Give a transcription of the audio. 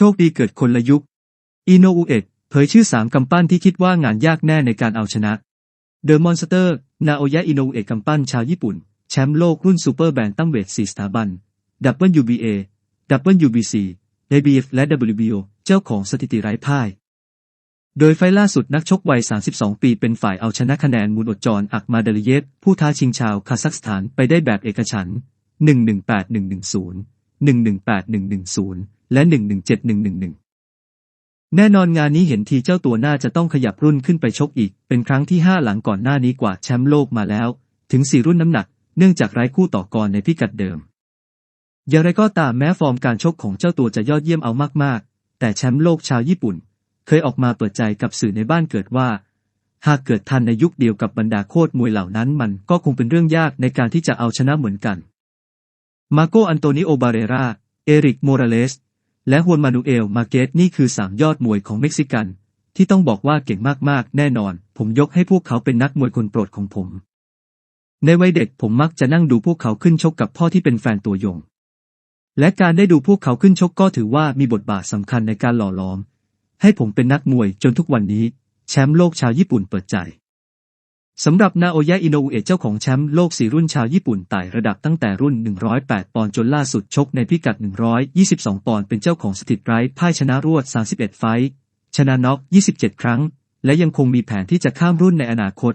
ชคดีเกิดคนละยุค อิโนอุเอะเผยชื่อสามกำปั้นที่คิดว่างานยากแน่ในการเอาชนะ เดอะมอนสเตอร์ นาโอยะอิโนอุเอะกำปั้นชาวญี่ปุ่น แชมป์โลกรุ่นซูเปอร์แบนตั้มเวท4สถาบัน WBA WBC ABF และ WBO เจ้าของสถิติไร้พ่าย โดยไฟล์ล่าสุดนักชกวัย 32 ปีเป็นฝ่ายเอาชนะคะแนนมูนอดจรอักมาเดลเยฟผู้ท้าชิงชาวคาซัคสถานไปได้แบบเอกฉันท์118-110 118-110 และ 117-111 แน่นอนงานนี้เห็นทีเจ้าตัวน่าจะต้องขยับรุ่นขึ้นไปชกอีก เป็นครั้งที่ 5 หลังก่อนหน้านี้กว่าแชมป์โลกมาแล้ว ถึง 4 รุ่นน้ำหนัก เนื่องจากไร้คู่ต่อกรในพิกัดเดิม อย่างไรก็ตามแม้ฟอร์มการชกของเจ้าตัวจะยอดเยี่ยมเอามากๆ แต่แชมป์โลกชาวญี่ปุ่น เคยออกมาเปิดใจกับสื่อในบ้านเกิดว่าหากเกิดทันในยุคเดียวกับบรรดาโคตรมวยเหล่านั้นมันก็คงเป็นเรื่องยากในการที่จะเอาชนะเหมือนกัน มาโกอันโตนิโอบาเรรา เอริก โมราเลส และฮวนมานูเอลมาเกตนี่คือสามยอดมวยของเม็กซิกัน ที่ต้องบอกว่าเก่งมากๆ แน่นอน ผมยกให้พวกเขาเป็นนักมวยคนโปรดของผม ในวัยเด็กผมมักจะนั่งดูพวกเขาขึ้นชกกับพ่อที่เป็นแฟนตัวยง และการได้ดูพวกเขาขึ้นชกก็ถือว่ามีบทบาทสำคัญในการหล่อหลอม ให้ผมเป็นนักมวยจนทุกวันนี้ แชมป์โลกชาวญี่ปุ่นเปิดใจ สำหรับนาโอยะอิโนอุเอะเจ้าของแชมป์โลกสี่รุ่นชาวญี่ปุ่นไต่ระดับตั้งแต่รุ่น 108 ปอนด์จนล่าสุดชกในพิกัด 122 ปอนด์เป็นเจ้าของสถิติไร้พ่ายชนะรวด 31 ไฟท์ชนะน็อก 27 ครั้ง และยังคงมีแผนที่จะข้ามรุ่นในอนาคต